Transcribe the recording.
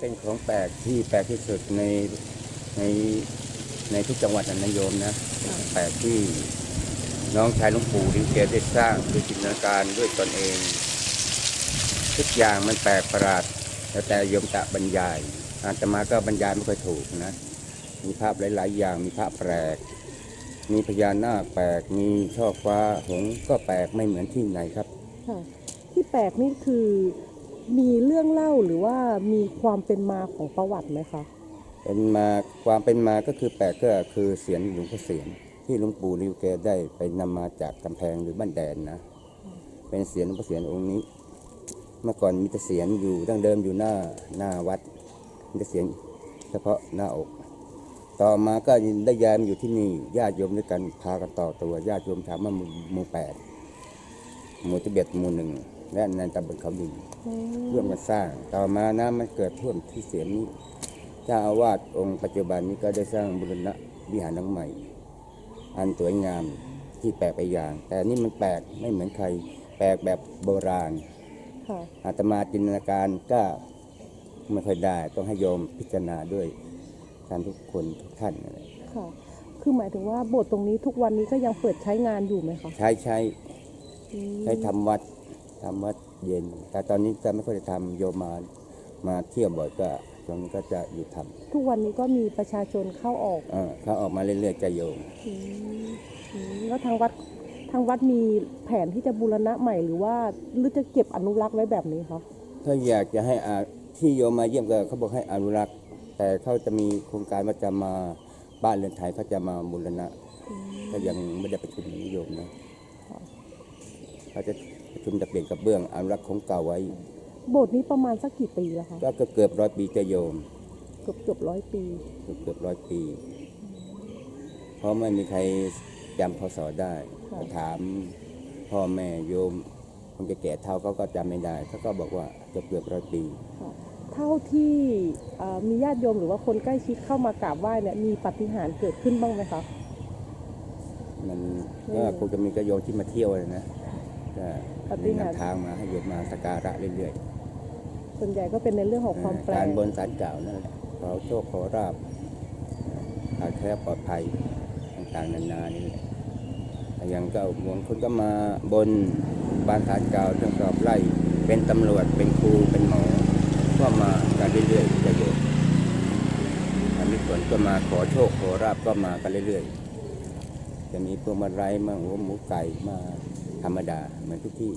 เป็นของแปลกที่แปลกที่สุดในในในทุกจังหวัดนะนายโยมนะ แปลกที่น้องชายหลวงปู่ดิเกได้สร้างด้วยจินตนาการด้วยตนเอง ทุกอย่างมันแปลกประหลาดแล้วแต่โยมจะบรรยาย อาตมาก็บรรยายไม่ค่อยถูกนะ มีภาพหลาย ๆ อย่างมีภาพแปลก มีพญานาคแปลกมีช่อฟ้าหงก็แปลกไม่เหมือนที่ไหนครับที่แปลกนี่คือ มีเรื่องเล่าหรือว่ามีความเป็นมาของประวัติไหมคะ เป็นมาความเป็นมาก็คือแปลกก็คือเสียงหลวงพ่อเสียนที่หลวงปู่ลิวแกได้ไปนำมาจากกำแพงหรือบ้านแดนนะ เป็นเสียงหลวงพ่อเสียนองค์นี้ เมื่อก่อนมีแต่เสียงอยู่ดั้งเดิมอยู่หน้าหน้าวัดมีแต่เสียงเฉพาะหน้าอก ต่อมาก็ได้ย้ายมาอยู่ที่นี่ญาติโยมด้วยกันพากันต่อตัวญาติโยมถามว่าหมู่แปดหมู่ที่เบ็ดหมู่หนึ่ง และในตำบลเขาดินร่วมกันสร้าง ต่อมาน้ำมันเกิดท่วมที่เสียงนี้เจ้าอาวาสองค์ปัจจุบันนี้ก็ได้สร้างบุรณะวิหารหลังใหม่ อันสวยงามที่แปลกไปอย่าง แต่นี่มันแปลกไม่เหมือนใคร แปลกแบบโบราณค่ะอาตมาจินตนาการก็ไม่ค่อยได้ ต้องให้โยมพิจารณาด้วยท่านทุกคนทุกท่านนั่นแหละค่ะ คือหมายถึงว่าโบสถ์ตรงนี้ทุกวันนี้ก็ยังเปิดใช้งานอยู่ไหมคะ ใช้ใช้อืมใช้ทำวัด ทำวัดเย็น แต่ตอนนี้จะไม่ค่อยได้ทำโยมมามาเที่ยวบ่อยก็ตรงนี้ก็จะอยู่ทำทุกวันนี้ก็มีประชาชนเข้าออกเออเขาออกมาเรื่อยๆจะโยม อืมอืมแล้วทางวัดทางวัดมีแผนที่จะบูรณะใหม่หรือว่าหรือจะเก็บอนุรักษ์ไว้แบบนี้คะถ้าอยากจะให้อาที่โยมมาเยี่ยมก็เขาบอกให้อนุรักษ์ แต่เขาจะมีโครงการว่าจะมาบ้านเรือนไทยเขาจะมาบูรณะอืมก็ยังไม่ได้ประชุมนิยมนะค่ะเขาจะ ประชุมจะเปลี่ยนกระเบื้องอนุรักษ์ของเก่าไว้ โบสถ์นี้ประมาณสักกี่ปีแล้วคะก็ก็เกือบร้อยปีจะโยม เกือบเกือบร้อยปี เกือบเกือบร้อยปี เพราะไม่มีใครจำพศได้ค่ะ ก็ถามพ่อแม่โยมคนแก่ๆเท่าเขาก็จำไม่ได้เขาก็บอกว่าเกือบเกือบร้อยปี ค่ะเท่าที่เอ่อมีญาติโยมหรือว่าคนใกล้ชิดเข้ามากราบไหว้เนี่ยมีปาฏิหารย์เกิดขึ้นบ้างไหมคะ มันอืมก็คงจะมีกระโยมที่มาเที่ยวเลยนะก็ ปฏิมีหารย์นำทางมาให้โยมมาสักการะเรื่อยส่วนใหญ่ก็เป็นในเรื่องของความๆแปลการกบนสารกล่าวนั่นแหละขอโชคขอราบขาดแคล้วปลอดภัยต่างๆนานานี่แหละแต่อยังก็มวลคนก็มาบนบานสารกล่าวเรื่องสอบไล่เป็นตำรวจเป็นครูเป็นหมอก็มากันเรื่อยๆจะโยมอันนี้ส่วนก็มาขอโชคขอราบก็มากันเรื่อยๆ จะมีพวงมาลัยมาหัวหมูไก่มา ธรรมดาเหมือนทุกที่